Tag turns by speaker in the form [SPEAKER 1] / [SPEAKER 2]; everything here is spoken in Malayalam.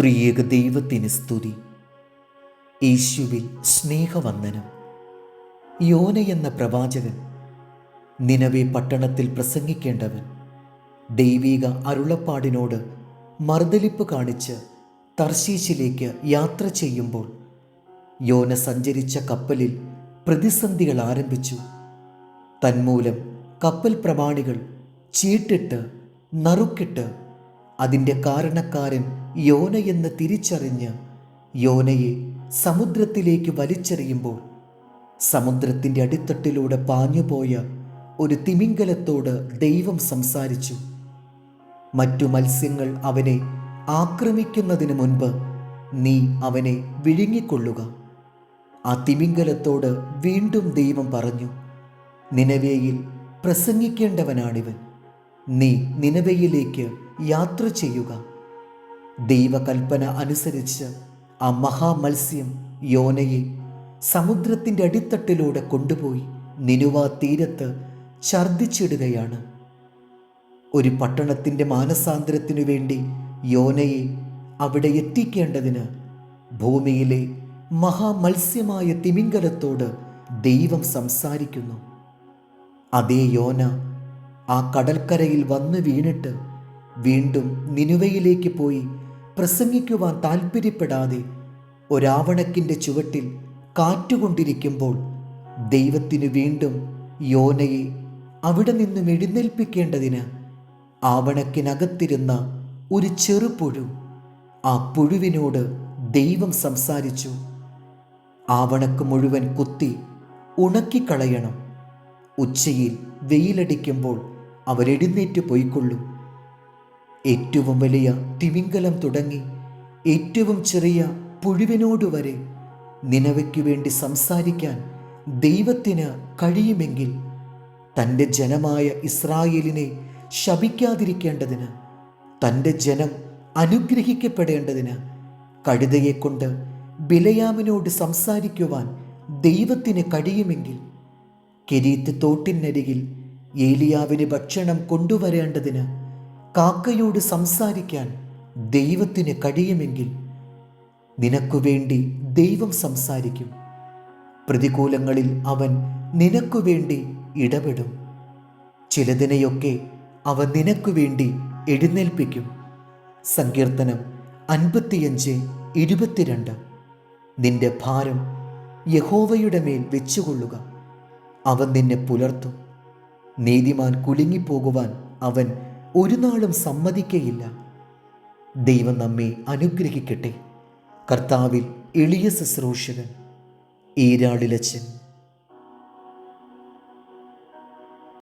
[SPEAKER 1] ത്രിയേക ദൈവത്തിന് സ്തുതി. യേശുവിൽ സ്നേഹവന്ദനം. യോന എന്ന പ്രവാചകൻ നിലവേ പട്ടണത്തിൽ പ്രസംഗിക്കേണ്ടവൻ ദൈവിക അരുളപ്പാടിനോട് മറുതലിപ്പ് കാണിച്ച് തർശീശിലേക്ക് യാത്ര ചെയ്യുമ്പോൾ യോന സഞ്ചരിച്ച കപ്പലിൽ പ്രതിസന്ധികൾ ആരംഭിച്ചു. തന്മൂലം കപ്പൽ പ്രമാണികൾ ചീട്ടിട്ട് നറുക്കിട്ട് അതിന്റെ കാരണക്കാരൻ യോന എന്ന് തിരിച്ചറിഞ്ഞ് യോനയെ സമുദ്രത്തിലേക്ക് വലിച്ചെറിയുമ്പോൾ സമുദ്രത്തിന്റെ അടിത്തട്ടിലൂടെ പാഞ്ഞുപോയ ഒരു തിമിംഗലത്തോട് ദൈവം സംസാരിച്ചു. മറ്റു മത്സ്യങ്ങൾ അവനെ ആക്രമിക്കുന്നതിന് മുൻപ് നീ അവനെ വിഴുങ്ങിക്കൊള്ളുക. ആ തിമിംഗലത്തോട് വീണ്ടും ദൈവം പറഞ്ഞു നിനവേയിൽ പ്രസംഗിക്കേണ്ടവനാണിവൻ. നീ നിനവയിലേക്ക് യാത്ര ചെയ്യുക. ദൈവകൽപ്പന അനുസരിച്ച് ആ മഹാമത്സ്യം യോനയെ സമുദ്രത്തിന്റെ അടിത്തട്ടിലൂടെ കൊണ്ടുപോയി നിനുവ തീരത്ത് ഛർദ്ദിച്ചിടുകയാണ്. ഒരു പട്ടണത്തിന്റെ മാനസാന്തരത്തിനു വേണ്ടി യോനയെ അവിടെ എത്തിക്കേണ്ടതിന് ഭൂമിയിലെ മഹാമത്സ്യമായ തിമിംഗലത്തോട് ദൈവം സംസാരിക്കുന്നു. അതേ യോന ആ കടൽക്കരയിൽ വന്നു വീണിട്ട് വീണ്ടും നിനുവയിലേക്ക് പോയി പ്രസംഗിക്കുവാൻ താൽപ്പര്യപ്പെടാതെ ഒരാവണക്കിന്റെ ചുവട്ടിൽ കാറ്റുകൊണ്ടിരിക്കുമ്പോൾ ദൈവത്തിനു വീണ്ടും യോനയെ അവിടെ നിന്നും എഴുന്നേൽപ്പിക്കേണ്ടതിന് ആവണക്കിനകത്തിരുന്ന ഒരു ചെറുപുഴു ആ പുഴുവിനോട് ദൈവം സംസാരിച്ചു ആവണക്ക് മുഴുവൻ കുത്തി ഉണക്കിക്കളയണം. ഉച്ചയിൽ വെയിലടിക്കുമ്പോൾ അവരെഴുന്നേറ്റ് പോയിക്കൊള്ളും. ഏറ്റവും വലിയ തിമിംഗലം തുടങ്ങി ഏറ്റവും ചെറിയ പുഴുവിനോട് വരെ നിലവയ്ക്കു വേണ്ടി സംസാരിക്കാൻ ദൈവത്തിന് കഴിയുമെങ്കിൽ തന്റെ ജനമായ ഇസ്രായേലിനെ ശപിക്കാതിരിക്കേണ്ടതിന് തന്റെ ജനം അനുഗ്രഹിക്കപ്പെടേണ്ടതിന് കഴുതയെക്കൊണ്ട് ബിലയാമിനോട് സംസാരിക്കുവാൻ ദൈവത്തിന് കഴിയുമെങ്കിൽ കിരീത്ത് തോട്ടിനരികിൽ ഏലിയാവിന് ഭക്ഷണം കൊണ്ടുവരേണ്ടതിന് കാക്കയോട് സംസാരിക്കാൻ ദൈവത്തിന് കഴിയുമെങ്കിൽ നിനക്കു വേണ്ടി ദൈവം സംസാരിക്കും. പ്രതികൂലങ്ങളിൽ അവൻ നിനക്കു വേണ്ടി ഇടപെടും. ചിലതിനെയൊക്കെ അവൻ നിനക്കു വേണ്ടി എഴുന്നേൽപ്പിക്കും. സങ്കീർത്തനം അൻപത്തിയഞ്ച് ഇരുപത്തിരണ്ട്. നിന്റെ ഭാരം യഹോവയുടെ മേൽ വെച്ചുകൊള്ളുക. അവൻ നിന്നെ പുലർത്തും. നീതിമാൻ കുലുങ്ങിപ്പോകുവാൻ അവൻ ഒരു നാളും സമ്മതിക്കയില്ല. ദൈവം നമ്മെ അനുഗ്രഹിക്കട്ടെ. കർത്താവിൽ എളിയ ശുശ്രൂഷകൻ ഈരാളിലച്ചൻ